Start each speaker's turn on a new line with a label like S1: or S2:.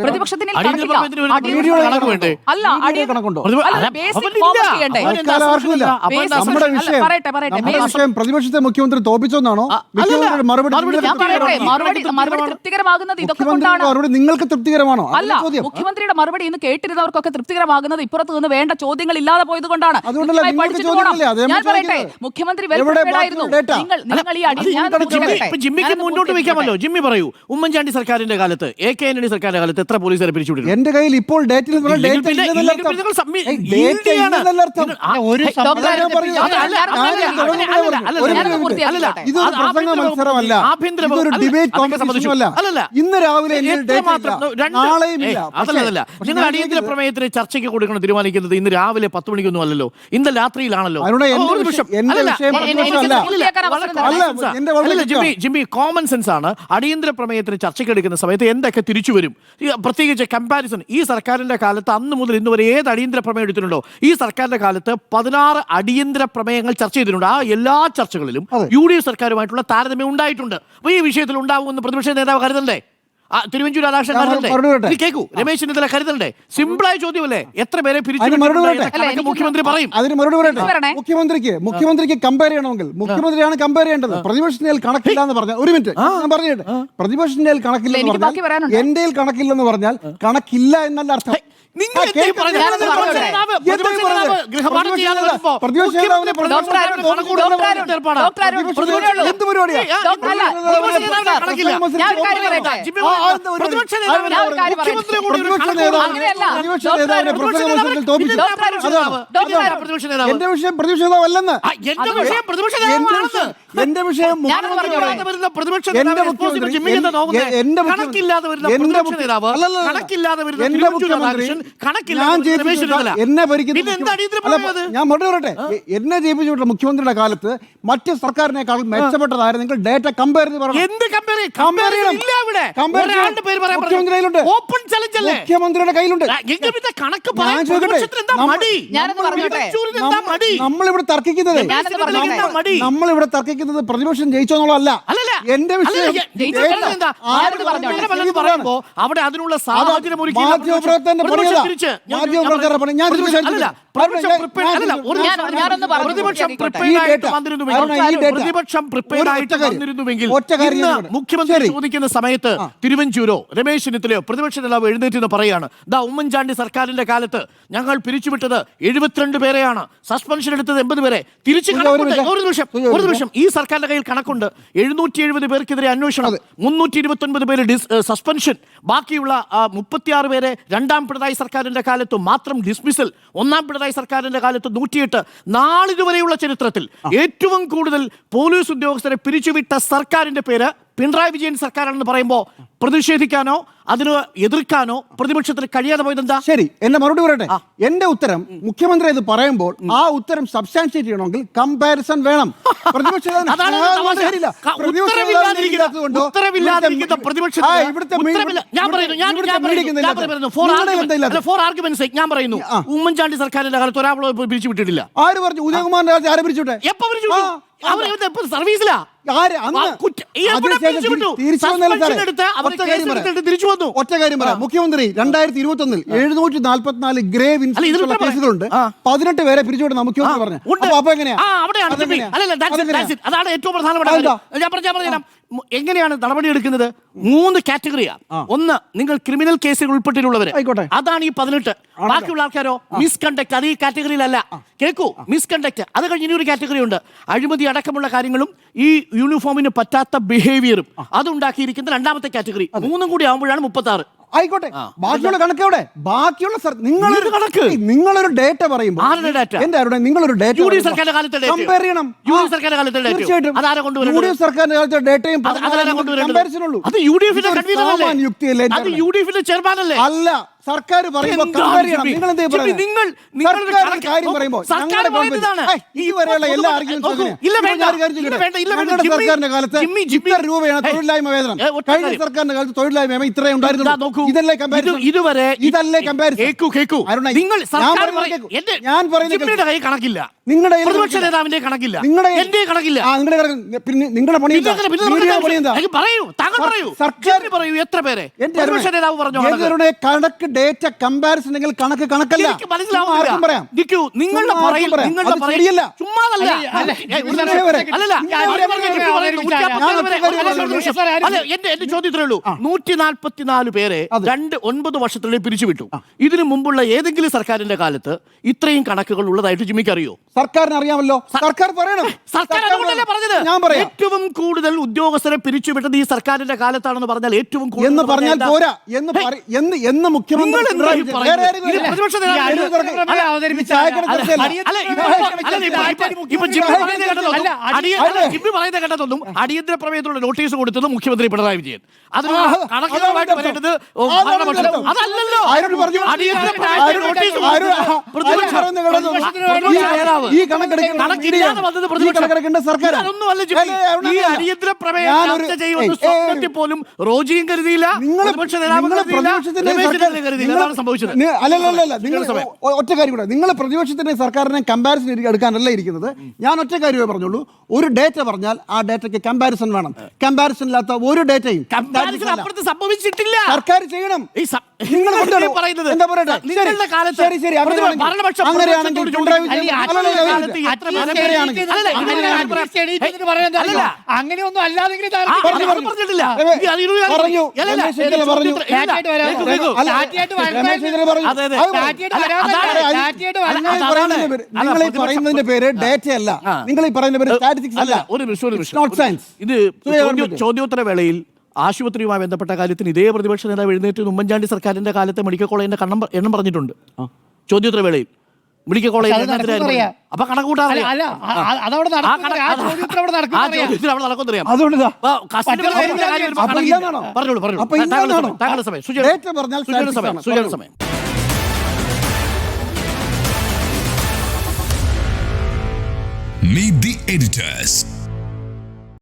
S1: പ്രതിപക്ഷത്തിന്? അല്ല പറയട്ടെ, പറയട്ടെ.
S2: വിഷയം പ്രതിപക്ഷത്തെ മുഖ്യമന്ത്രി തോപ്പിച്ചോന്നാണോ? മറുപടി
S3: മറുപടി?
S1: തൃപ്തികരമാകുന്നത് ഇതൊക്കെ കൊണ്ടാണ്.
S2: നിങ്ങൾക്ക് തൃപ്തികരമാണോ?
S1: അല്ല
S2: ചോദ്യം.
S1: മുഖ്യമന്ത്രിയുടെ മറുപടി ഇന്ന് കേട്ടിരുന്നവർക്കൊക്കെ തൃപ്തികരമാകുന്നത് ഇപ്പുറത്ത് നിന്ന് വേണ്ട ചോദ്യങ്ങൾ ഇല്ലാതെ പോയത് കൊണ്ടാണ് ഞാൻ പറയട്ടെ മുഖ്യമന്ത്രി
S3: മുന്നോട്ട്. വെക്കാമല്ലോ. ജിമ്മി പറയൂ. ഉമ്മൻചാണ്ടി സർക്കാരിന്റെ കാലത്ത് എ കെ ആന്റണി സർക്കാരിന്റെ കാലത്ത് എത്ര പോലീസുകാരെ പിരിച്ചുവിട്ടിരുന്നു
S2: എന്റെ കയ്യിൽ ഇപ്പോൾ ഡേറ്റിൽ ഡേറ്റ ഇല്ലെന്നല്ല അർത്ഥം. ഏയ്, ഡേറ്റ ഇല്ലെന്നല്ല
S4: ഒരു
S1: ഡോക്ടർ
S4: സമ്മതം
S2: ഞാൻ പറഞ്ഞു.
S1: ഞാൻ-
S3: അല്ല,
S1: ഞാൻ-
S3: അല്ല,
S1: ഞാൻ-
S3: അല്ല,
S1: ഞാൻ-
S3: അല്ല, അല്ല,
S2: ഒരു
S1: ഞാനത്
S2: മിനിറ്റ്.
S1: പൂർത്തിയാക്കട്ടെ.
S2: ഇതൊരു
S3: അത്
S2: പ്രസംഗ
S3: ആഭ്യന്തര
S2: മത്സരമല്ല
S3: ആഭ്യന്തര
S2: ഇതൊരു
S3: അല്ല,
S2: ഡിബേറ്റ്
S3: അതൊക്കെ
S2: കോമ്പറ്റീഷനും അല്ല
S3: അല്ലല്ല.
S2: ഇന്ന് രാവിലെ എന്റെ
S3: എത്ര
S2: ഡേറ്റ
S3: മാത്രം?
S2: ഇല്ല
S3: രണ്ട്
S2: നാളെയും
S3: ഏയ്,
S2: ഇല്ല
S3: അതല്ല അതല്ല
S2: പക്ഷേ
S3: നിങ്ങൾ
S2: ഞാൻ
S3: അടിയന്തര
S2: ചോദിക്കുന്നത്
S3: പ്രമേയത്തിന് ചർച്ചയ്ക്ക് കൊടുക്കണം തീരുമാനിക്കുന്നത് ഇന്ന് രാവിലെ പത്ത് മണിക്കൊന്നും അല്ലല്ലോ ഇന്ന് രാത്രിയിലാണല്ലോ ഒരു
S2: വിഷയം- എന്റെ
S3: അല്ലല്ല,
S2: വിഷയം
S3: എ- എ-
S2: പ്രതിപക്ഷമല്ല.
S3: എനിക്ക്
S1: പൂർത്തിയാക്കാൻ അവസരം
S3: വളരെ
S1: തരാം.
S3: common sense ആ.
S2: എന്റെ വളരെ
S3: അല്ലല്ല, ജിമ്മി ജിമ്മി കോമൺ സെൻസ് ആണ് അടിയന്തര പ്രമേയത്തിന് ചർച്ചയ്ക്ക് എടുക്കുന്ന സമയത്ത് എന്തൊക്കെ തിരിച്ചു വരും ഈ പ്രത്യേകിച്ച് കമ്പാരിസൺ ഈ സർക്കാരിന്റെ കാലത്ത് അന്ന് മുതൽ ഇന്ന് വരെ ഏത് അടിയന്തര പ്രമേയം എടുത്തിട്ടുണ്ടോ? ഈ സർക്കാരിന്റെ കാലത്ത് പതിനാറ് അടിയന്തര പ്രമേയങ്ങൾ ചർച്ച ചെയ്തിട്ടുണ്ട്. ആ എല്ലാ ചർച്ചകളിലും. യു ഡി എഫ് സർക്കാരുമായിട്ടുള്ള താരതമ്യം ഉണ്ടായിട്ടുണ്ട്. അപ്പോൾ ഈ വിഷയത്തിൽ ഉണ്ടാവുമെന്ന് പ്രതിപക്ഷ നേതാവ് കരുതണ്ടേ? തിരുവഞ്ചൂർ രാധാകൃഷ്ണൻ കരുതണ്ടേ? കേൾക്കൂ രമേശ് ചെന്നിത്തല കരുതണ്ടേ? സിമ്പിളായ ചോദ്യമല്ലേ? എത്ര പേരെ
S2: പറയട്ടെ?
S3: മുഖ്യമന്ത്രി പറയും.
S2: അതിന് മറുപടി പറയട്ടെ. മുഖ്യമന്ത്രിക്ക് മുഖ്യമന്ത്രിക്ക് കമ്പയർ ചെയ്യണമെങ്കിൽ മുഖ്യമന്ത്രിയാണ് കമ്പയർ ചെയ്യേണ്ടത്. പ്രതിപക്ഷത്തിന്റെ കണക്കില്ല എന്ന് പറഞ്ഞാൽ ഒരു മിനിറ്റ് ഞാൻ പറഞ്ഞിട്ട് പ്രതിപക്ഷത്തിന്റെ കണക്കില്ല എന്ന് പറഞ്ഞാൽ
S1: പറയാനുണ്ട്.
S2: എന്റെ കണക്കില്ലെന്ന് പറഞ്ഞാൽ കണക്കില്ല എന്നല്ല അർത്ഥം.
S3: നിങ്ങൾ. നേതാവ്? നേതാവ്
S2: നേതാവ് നേതാവ്
S3: നേതാവ്. നേതാവ്.
S2: എന്റെ വിഷയം പ്രതിപക്ഷ നേതാവല്ലെന്ന്
S3: ആ, എന്റെ വിഷയം പ്രതിപക്ഷ
S2: എന്റെ മുഖ്യമന്ത്രി എന്റെ മുഖ്യമന്ത്രി
S3: ചെന്നിത്തല.
S2: എന്നെ ഭരിക്കുന്ന? ഞാൻ മറുപടി പറയട്ടെ? എന്നെ ജയിപ്പിച്ചിട്ടുള്ള മുഖ്യമന്ത്രിയുടെ കാലത്ത് മറ്റ് സർക്കാരിനേക്കാൾ മെച്ചപ്പെട്ടതായിരുന്നു നിങ്ങൾ ഡേറ്റ കമ്പയർ മുഖ്യമന്ത്രിയുടെ കയ്യിലുണ്ട്. നമ്മളിവിടെ തർക്കിക്കുന്നത് നമ്മളിവിടെ തർക്കിക്കുന്നത് പ്രതിപക്ഷം ജയിച്ചോന്നുള്ളതല്ല എന്റെ വിഷയം
S3: അവിടെ അതിനുള്ള സാഹചര്യം മുഖ്യമന്ത്രി ചോദിക്കുന്ന സമയത്ത് തിരുവഞ്ചൂരോ രമേശ് ചെന്നിത്തലയോ പ്രതിപക്ഷ നേതാവ് എഴുന്നേറ്റ് പറയാണ് ദാ ഉമ്മൻചാണ്ടി സർക്കാരിന്റെ കാലത്ത് ഞങ്ങൾ പിരിച്ചുവിട്ടത് എഴുപത്തിരണ്ട് പേരെയാണ്. സസ്പെൻഷൻ എടുത്തത് എൺപത് പേരെ. തിരിച്ചു
S2: ഒരു നിമിഷം.
S3: ഒരു ഈ സർക്കാരിന്റെ കയ്യിൽ കണക്കുണ്ട്. എഴുന്നൂറ്റി എഴുപത് പേർക്കെതിരെ അന്വേഷണം മുന്നൂറ്റി ഇരുപത്തി ഒൻപത് പേര് സസ്പെൻഷൻ. ബാക്കിയുള്ള മുപ്പത്തിയാറ് പേരെ രണ്ടാം പിണറായി സർക്കാരിന്റെ കാലത്ത് മാത്രം ഡിസ്മിസൽ ഒന്നാം പിണറായി സർക്കാരിന്റെ കാലത്ത് നൂറ്റിയെട്ട് നാളിതുവരെയുള്ള ചരിത്രത്തിൽ ഏറ്റവും കൂടുതൽ പോലീസ് ഉദ്യോഗസ്ഥരെ പിരിച്ചുവിട്ട സർക്കാരിന്റെ പേര് പിണറായി വിജയൻ സർക്കാരാണെന്ന് പറയുമ്പോൾ പ്രതിഷേധിക്കാനോ അതിന് എതിർക്കാനോ പ്രതിപക്ഷത്തിന് കഴിയാതെ പോയത് എന്താ
S2: ശരി എന്റെ മറുപടി പറയട്ടെ. എന്റെ ഉത്തരം മുഖ്യമന്ത്രി ഇത് പറയുമ്പോൾ ആ ഉത്തരം സബ്സ്റ്റാൻഷിയേറ്റ് ചെയ്യണമെങ്കിൽ കമ്പാരിസൺ വേണം.
S3: ഞാൻ പറയുന്നു, ഉമ്മൻചാണ്ടി സർക്കാരിന്റെ കാലത്ത് ഒരാളോ പിരിച്ചു വിട്ടിട്ടില്ല.
S2: ആര് പറഞ്ഞു? ഉദയകുമാറിന്റെ കാലത്ത് ആരെ
S3: എപ്പോ
S2: പിരിച്ചു
S3: അവർ എപ്പോ സർവീസിലാ
S2: തിരിച്ചു
S3: വന്നു.
S2: ഒറ്റ കാര്യം പറയാം. മുഖ്യമന്ത്രി രണ്ടായിരത്തി ഇരുപത്തി ഒന്നിൽ എഴുന്നൂറ്റി നാല്പത്തിനാല് ഗ്രേവ്
S3: ഇൻഷുറൻസ്
S2: കേസുകളുണ്ട്. പതിനെട്ട് പേരെ പിരിച്ചുവിടുന്ന മുഖ്യമന്ത്രി പറഞ്ഞു. അപ്പൊ എങ്ങനെയാ?
S3: അവിടെയാണ്. അതാണ് ഏറ്റവും പ്രധാനപ്പെട്ട. ഞാൻ പറഞ്ഞു ഞാൻ എങ്ങനെയാണ് നടപടി എടുക്കുന്നത്? മൂന്ന് കാറ്റഗറിയാ. ഒന്ന് നിങ്ങൾ ക്രിമിനൽ കേസിൽ ഉൾപ്പെട്ടിട്ടുള്ളവര്. അതാണ് ഈ പതിനെട്ട്. ബാക്കിയുള്ള ആൾക്കാരോ? മിസ്കണ്ടക്ട് അത് ഈ കാറ്റഗറിയിലല്ല. കേൾക്കൂ മിസ്കണ്ടക്ട് അത് കഴിഞ്ഞ് ഇനി ഒരു കാറ്റഗറി ഉണ്ട്. അഴിമതി അടക്കമുള്ള കാര്യങ്ങളും ഈ യൂണിഫോമിന് പറ്റാത്ത ബിഹേവിയറും അതുണ്ടാക്കിയിരിക്കുന്ന രണ്ടാമത്തെ കാറ്റഗറി. മൂന്നും കൂടി ആകുമ്പോഴാണ് മുപ്പത്തി ആറ്
S2: ആയിക്കോട്ടെ. ബാക്കിയുള്ള കണക്ക് എവിടെ? ബാക്കിയുള്ള സർ- നിങ്ങളൊരു
S3: കണക്ക്?
S2: നിങ്ങളൊരു ഡേറ്റ പറയുമ്പോൾ? എന്റെ ആരുടെ നിങ്ങളൊരു ഡേറ്റ കമ്പയർ ചെയ്യണം.
S3: യു ഡി സർക്കാരിന്റെ കാലത്തെ യോ?
S2: ഡി എഫ് സർക്കാരിന്റെ കാലത്തെ ഡേറ്റയും കമ്പാരിസൺ ഉള്ളൂ. യുക്തിയല്ലേ
S3: അല്ലേ.
S2: സർക്കാർ സർക്കാരിന്റെ കാലത്ത്. ഇത്ര രൂപയാണ് തൊഴിലില്ലായ്മ വേതനം. കഴിഞ്ഞ സർക്കാരിന്റെ കാലത്ത് തൊഴിലില്ലായ്മ ഇത്രയും ഉണ്ടായിരുന്നു. ഇതല്ലേ
S3: ഇത്
S2: കമ്പാരിസൺ
S3: ഇതുവരെ
S2: ഇതല്ലേ കമ്പാരിസൺ
S3: നിങ്ങൾ
S2: ഞാൻ പറയുന്നത്
S3: കണക്കില്ല.
S2: നിങ്ങളുടെ
S3: പ്രതിപക്ഷ
S2: കണക്കില്ല.
S3: നേതാവിന്റെ കണക്കില്ല.
S2: നിങ്ങളുടെ
S3: എന്റെ കണക്കില്ല.
S2: നിങ്ങളുടെ പിന്നെ നിങ്ങളുടെ പണി
S3: പറയൂ താങ്കൾ പറയൂ.
S2: സർക്കാർ
S3: പറയൂ എത്ര പേരെ? പ്രതിപക്ഷ നേതാവ് പറഞ്ഞു കണക്ക്.
S2: ഡേറ്റ കമ്പാരിസൺ നിങ്ങൾ കണക്ക് കണക്കല്ല
S3: എനിക്ക് മനസ്സിലാവുന്നില്ല
S2: ആർക്കും പറയാം
S3: നിക്കൂ നിങ്ങളുടെ
S2: ചുമ്മാ
S3: പറയിൽ
S2: ആർക്കും പറയാം.
S3: നിങ്ങളുടെ
S2: അത്
S3: പറയിൽ
S2: ശരിയല്ല.
S3: ചുമ്മാതല്ല
S4: അല്ല,
S3: ഒരു. അല്ലല്ല ഞാൻ. പറയുന്നത് പേരെ. അല്ല, ഒരു നിമിഷം.
S4: സാർ, ആരും
S3: അല്ല, എന്റെ എന്റെ ചോദ്യത്തിലേ ഉള്ളൂ നൂറ്റി നാൽപ്പത്തിനാല് പേരെ
S2: അതെ.
S3: രണ്ട് ഒൻപത് വർഷത്തിനുള്ളിൽ പിരിച്ചുവിട്ടു ഇതിനു മുമ്പുള്ള ഏതെങ്കിലും സർക്കാരിന്റെ കാലത്ത് ഇത്രയും കണക്കുകൾ ഉള്ളതായിട്ട് ജിമ്മിക്ക് അറിയോ
S2: സർക്കാരിന് അറിയാമല്ലോ സർക്കാർ പറയണം
S3: സർക്കാർ അതുകൊണ്ടല്ലേ പറഞ്ഞത്
S2: ഞാൻ പറയാം
S3: ഏറ്റവും കൂടുതൽ ഉദ്യോഗസ്ഥരെ പിരിച്ചുവിട്ടത് ഈ സർക്കാരിന്റെ കാലത്താണെന്ന് പറഞ്ഞാൽ ഏറ്റവും കൂടുതൽ
S2: എന്ന്
S3: എന്ന്
S2: പറഞ്ഞാൽ
S3: എന്താ?
S2: പോരാ എന്ന് പറ- എന്ന് എന്ന്
S3: പറയുന്നത്? കേട്ടതൊന്നും അടിയന്തര പ്രമേയത്തിലുള്ള നോട്ടീസ് കൊടുത്തത് മുഖ്യമന്ത്രി പിണറായി വിജയൻ. അതല്ലല്ലോ. അടിയന്തര നോട്ടീസ്.
S2: ഈ
S3: അടിയന്തര പ്രമേയം ചർച്ച ചെയ്യുമെന്ന് സ്വപ്നത്തിൽ പോലും റോജിയും കരുതിയില്ല. പ്രതിപക്ഷ നേതാവ് കരുതിയില്ല
S2: നിങ്ങൾ- ഒറ്റ കാര്യം കൂടെ. നിങ്ങൾ പ്രതിപക്ഷത്തിന്റെ സർക്കാരിനെ കമ്പാരിസൺ എടുക്കാനല്ല ഇരിക്കുന്നത്. ഞാൻ ഒറ്റ കാര്യമേ പറഞ്ഞുള്ളൂ. ഒരു ഡേറ്റ പറഞ്ഞാൽ ആ ഡേറ്റയ്ക്ക് കമ്പാരിസൺ വേണം. കമ്പാരിസൺ ഇല്ലാത്ത ഒരു ഡേറ്റയും
S3: സംഭവിച്ചിട്ടില്ല.
S2: സർക്കാർ ചെയ്യണം. നിങ്ങൾ എന്താ പറയട്ടെ? ശരി, ശരി, അങ്ങനെയാണെങ്കിൽ-
S4: അങ്ങനെയൊന്നും
S3: അത്
S4: പറഞ്ഞു.
S2: നിങ്ങൾ ഈ. പറയുന്നതിന്റെ പേര് നിങ്ങൾ ഈ
S3: പ്രതിപക്ഷം-
S2: ഡേറ്റ അല്ല നിങ്ങൾ ഈ പറയുന്ന പേര് സ്റ്റാറ്റിസ്റ്റിക്സ്
S3: അല്ല ഒരു
S2: സയൻസ്
S3: ഇത് ചോദ്യ- ചോദ്യോത്തര വേളയിൽ ആശുപത്രിയുമായി ബന്ധപ്പെട്ട കാര്യത്തിന് ഇതേ പ്രതിപക്ഷ നേതാവ് എഴുന്നേറ്റ് ഉമ്മൻചാണ്ടി സർക്കാരിന്റെ കാലത്തെ മെഡിക്കൽ കോളേജിന്റെ കണ്ണം എണ്ണം പറഞ്ഞിട്ടുണ്ട്. ചോദ്യോത്തര വേളയിൽ. Medical college. അപ്പൊ കണക്കൂട്ടാ
S4: അല്ല, അല്ല, ആ- ആ- അതവിടെ
S3: ആ
S4: നടക്കും
S3: കണക്ക്
S4: അവിടെ നടക്കും
S3: ആ
S4: എന്നറിയാം.
S3: ചോദ്യത്തിൽ അവിടെ നടക്കുമെന്നറിയാം
S2: അതുകൊണ്ട് ഇതാ.
S3: അപ്പൊ കസ്റ്റഡി
S4: മറ്റുള്ള
S3: പറയുന്ന കാര്യം വരുമ്പോ
S2: അപ്പൊ
S3: കണക്കില്ല.
S2: ഇല്ലെന്നാണോ?
S3: പറഞ്ഞോളൂ പറഞ്ഞോളൂ
S2: അപ്പൊ
S3: താങ്കളുടെ സമയം താങ്കളുടെ സമയം
S2: പറഞ്ഞാൽ
S3: സുജയുടെ സമയം
S2: statistics ആണ്.
S3: സുജയുടെ
S2: പറഞ്ഞോളൂ.
S3: സമയം
S5: Meet the editors.